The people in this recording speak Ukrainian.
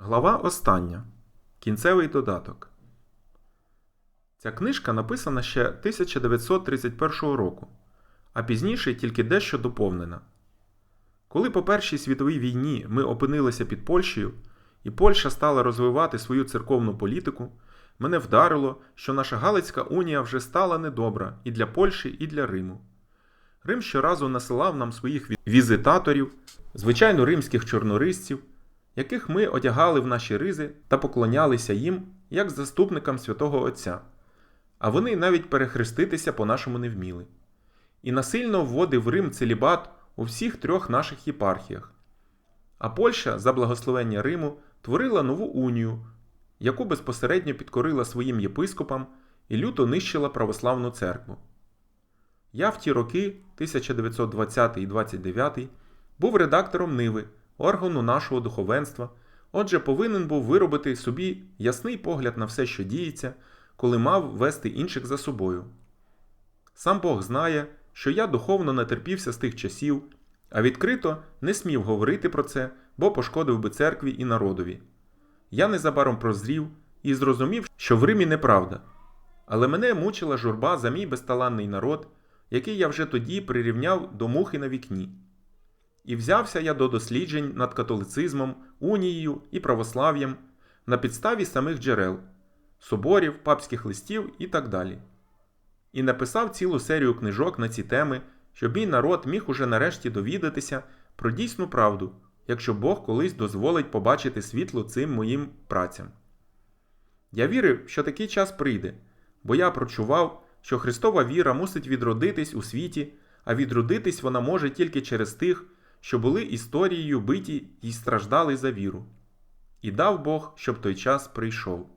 Глава остання. Кінцевий додаток. Ця книжка написана ще 1931 року, а пізніше тільки дещо доповнена. Коли по Першій світовій війні ми опинилися під Польщею, і Польща стала розвивати свою церковну політику, мене вдарило, що наша Галицька унія вже стала недобра і для Польщі, і для Риму. Рим щоразу насилав нам своїх візитаторів, звичайно римських чорнорисців, яких ми одягали в наші ризи та поклонялися їм як заступникам святого Отця, а вони навіть перехреститися по-нашому не вміли. І насильно вводив Рим целібат у всіх трьох наших єпархіях. А Польща, за благословення Риму, творила нову унію, яку безпосередньо підкорила своїм єпископам і люто нищила православну церкву. Я в ті роки, 1920 і 29, був редактором Ниви, органу нашого духовенства, отже, повинен був виробити собі ясний погляд на все, що діється, коли мав вести інших за собою. Сам Бог знає, що я духовно натерпівся з тих часів, а відкрито не смів говорити про це, бо пошкодив би церкві і народові. Я незабаром прозрів і зрозумів, що в Римі неправда. Але мене мучила журба за мій безталанний народ, який я вже тоді прирівняв до мухи на вікні. І взявся я до досліджень над католицизмом, унією і православ'ям на підставі самих джерел, соборів, папських листів і так далі. І написав цілу серію книжок на ці теми, щоб мій народ міг уже нарешті довідатися про дійсну правду, якщо Бог колись дозволить побачити світло цим моїм працям. Я вірив, що такий час прийде, бо я прочував, що Христова віра мусить відродитись у світі, а відродитись вона може тільки через тих, що були історією биті і страждали за віру. І дав Бог, щоб той час прийшов.